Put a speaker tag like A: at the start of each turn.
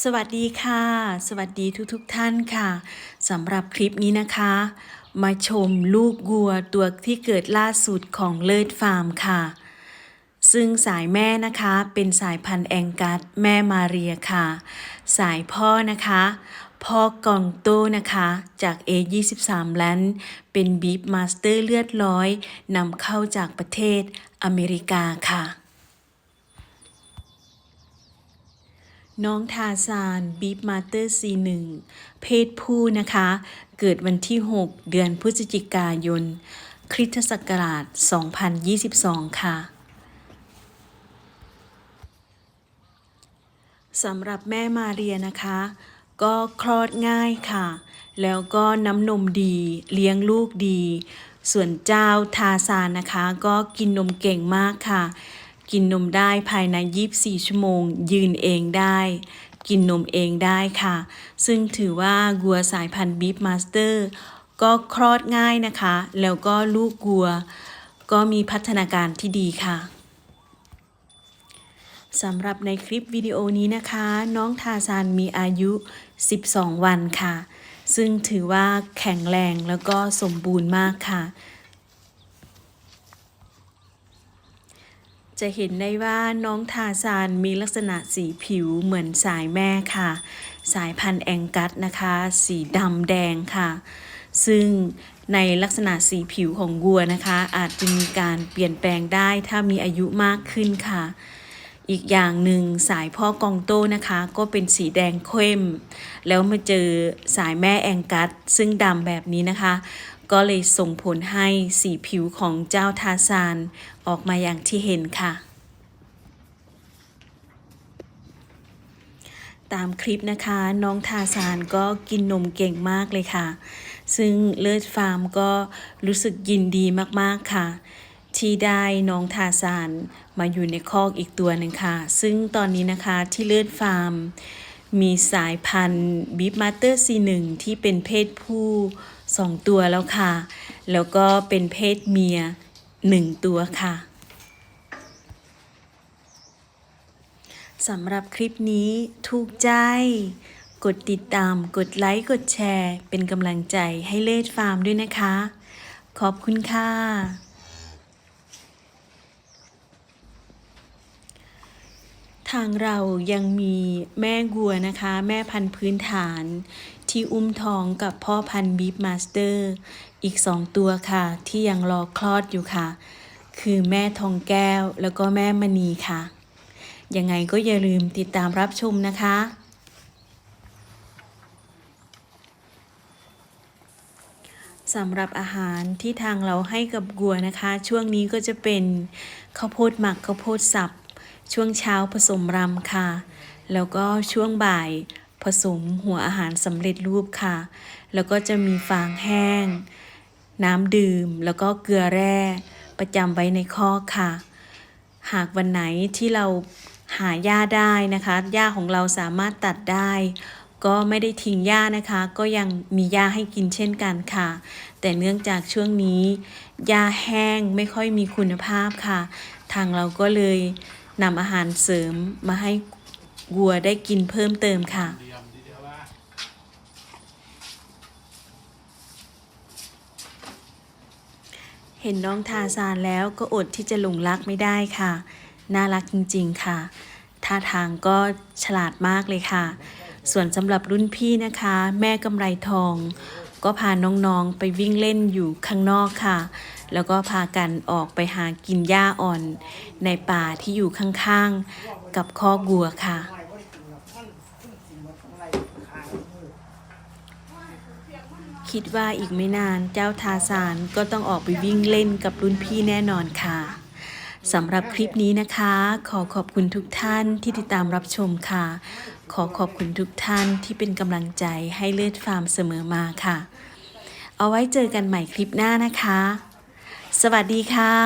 A: สวัสดีค่ะ สวัสดีทุกๆทท่านค่ะสำหรับคลิปนี้นะคะ มาชมลูกวัวตัวที่เกิดล่าสุดของเลิศฟาร์มค่ะ ซึ่งสายแม่นะคะเป็นสายพันธุ์แองกัสแม่มาเรียค่ะ สายพ่อนะคะ พ่อกองโตนะคะ จาก A23 แลนด์เป็นบีฟมาสเตอร์เลือดร้อยนำเข้าจากประเทศอเมริกาค่ะ น้องทาซานบีฟมาเตอร์ซีหนึ่งเพศผู้นะคะ เกิดวันที่ 6 เดือนพฤศจิกายน คริสตศักราช 2022 ค่ะสำหรับแม่มาเรียนะคะ ก็คลอดง่ายค่ะ แล้วก็น้ำนมดี เลี้ยงลูกดี ส่วนเจ้าทาซานนะคะ ก็กินนมเก่งมากค่ะ กินนมได้ภายใน 24 ชั่วโมง ยืนเองได้ กินนมเองได้ค่ะ ซึ่งถือว่าวัวสายพันธุ์บีฟมาสเตอร์ก็คลอดง่ายนะคะ แล้วก็ลูกวัว ก็มีพัฒนาการที่ดีค่ะสำหรับในคลิปวิดีโอนี้นะคะ น้องทาซานมีอายุ 12 วันค่ะ ซึ่งถือว่าแข็งแรงแล้วก็สมบูรณ์มากค่ะ จะเห็นได้ว่าน้องทาซานมีลักษณะสีผิวเหมือนสายแม่ค่ะ สายพันธุ์แองกัสนะคะ สีดำแดงค่ะ ซึ่งในลักษณะสีผิวของวัวนะคะ อาจจะมีการเปลี่ยนแปลงได้ถ้ามีอายุมากขึ้นค่ะ อีกอย่างหนึ่งสายพ่อกองโต้นะคะ ก็เป็นสีแดงเข้ม แล้วมาเจอสายแม่แองกัสซึ่งดำแบบนี้นะคะ ก็เลยส่งผลให้สีผิวของเจ้าทาซานออกมาอย่างที่เห็นค่ะ ตามคลิปนะคะน้องทาซานก็กินนมเก่งมากเลยค่ะ ซึ่งเลิศฟาร์มก็รู้สึกยินดีมากๆค่ะ ที่ได้น้องทาซานมาอยู่ในคอกอีกตัวหนึ่งค่ะ ซึ่งตอนนี้นะคะที่เลิศฟาร์มมีสายพันธุ์บีฟมาสเตอร์ซีหนึ่งที่เป็นเพศผู้ สองตัวแล้วค่ะ แล้วก็เป็นเพศเมียหนึ่งตัวค่ะสำหรับคลิปนี้ถูกใจ กดติดตาม กดไลค์ กดแชร์ เป็นกำลังใจให้เลดฟาร์มด้วยนะคะ ขอบคุณค่ะ ทางเรายังมีแม่วัวนะคะ แม่พันธุ์พื้นฐาน ที่อุ้มท้องกับพ่อพันธุ์บีฟมาสเตอร์ อีกสองตัวค่ะ ที่ยังรอคลอดอยู่ค่ะ คือแม่ทองแก้วแล้วก็แม่มณีค่ะ ยังไงก็อย่าลืมติดตามรับชมนะคะสำหรับอาหารที่ทางเราให้กับวัวนะคะ ช่วงนี้ก็จะเป็นข้าวโพดหมักข้าวโพดสับ ช่วงเช้าผสมรำค่ะ แล้วก็ช่วงบ่ายผสมหัวอาหารสำเร็จรูปค่ะ แล้วก็จะมีฟางแห้ง น้ำดื่ม แล้วก็เกลือแร่ประจำไว้ในคอค่ะ หากวันไหนที่เราหาหญ้าได้นะคะหญ้าของเราสามารถตัดได้ ก็ไม่ได้ทิ้งหญ้านะคะ ก็ยังมีหญ้าให้กินเช่นกันค่ะ แต่เนื่องจากช่วงนี้หญ้าแห้งไม่ค่อยมีคุณภาพค่ะ ทางเราก็เลย นำอาหารเสริมมาให้วัวได้กินเพิ่มเติมค่ะ เห็นน้องทาซานแล้วก็อดที่จะหลงรักไม่ได้ค่ะ น่ารักจริงๆค่ะ ท่าทางก็ฉลาดมากเลยค่ะ ส่วนสำหรับรุ่นพี่นะคะ แม่กำไรทอง ก็พาน้องๆไปวิ่งเล่นอยู่ข้างนอกค่ะ แล้วก็พากันออกไปหากินหญ้าอ่อน ในป่าที่อยู่ข้างๆ กับคอกัวค่ะ คิดว่าอีกไม่นานเจ้าทาซานก็ต้องออกไปวิ่งเล่นกับรุ่นพี่แน่นอนค่ะสำหรับคลิปนี้นะคะ ขอขอบคุณทุกท่านที่ติดตามรับชมค่ะ ขอขอบคุณทุกท่านที่เป็นกำลังใจให้เลือดฟาร์มเสมอมาค่ะ เอาไว้เจอกันใหม่คลิปหน้านะคะ สวัสดีค่ะ